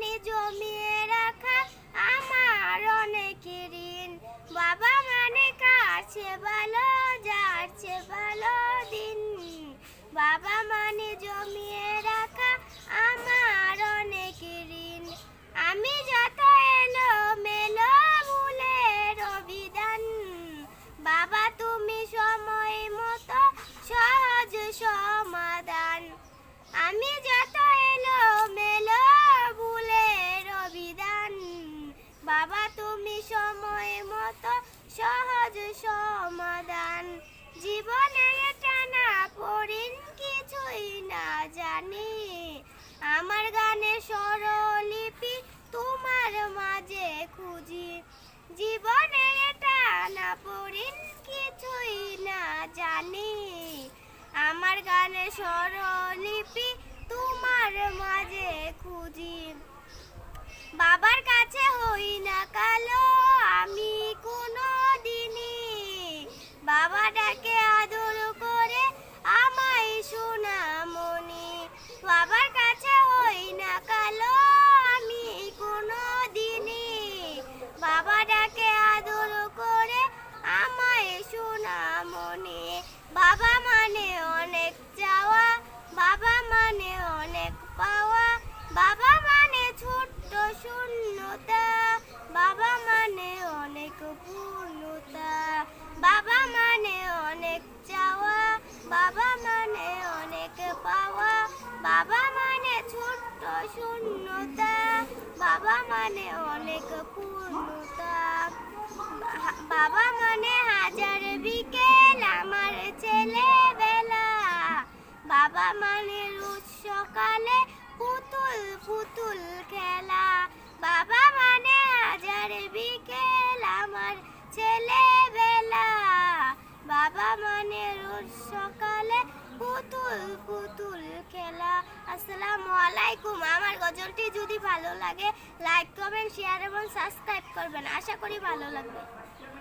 মানে জমিয়ে রাখা আমার অনেক ঋণ। বাবা মানে কাছে ভালো যাচ্ছে ভালো দিন? বাবা মানে জমিয়ে রাখা আমার অনেক ঋণ। আমি যত এলো মেলো অভিধান। বাবা, তুমি সময় মতো সহজ সমাধান। আমি যত সহজ সমাধান। জীবনে টানা পড়িন, কিছুই না জানি। আমার গানে স্বরলিপি তোমার মাঝে খুঁজি। জীবনে টানা পড়িন, কিছুই না জানি। আমার গানে স্বরলিপি তোমার মাঝে খুঁজি। বাবার কাছে হই না শূন্যতা বাবা মানে অনেক পূর্ণতা। বাবা মানে হাজার বিকেল আমার ছেলেবেলা। বাবা মানে রোজ সকালে পুতুল পুতুল খেলা। বাবা মানে হাজার বিকেল আমার ছেলেবেলা। বাবা মানে রোজ সকালে পুতুল পুতুল আসসালামু আলাইকুম। আমার গজলটি যদি ভালো লাগে লাইক করবেন শেয়ার এবং সাবস্ক্রাইব করবেন। আশা করি ভালো লাগবে।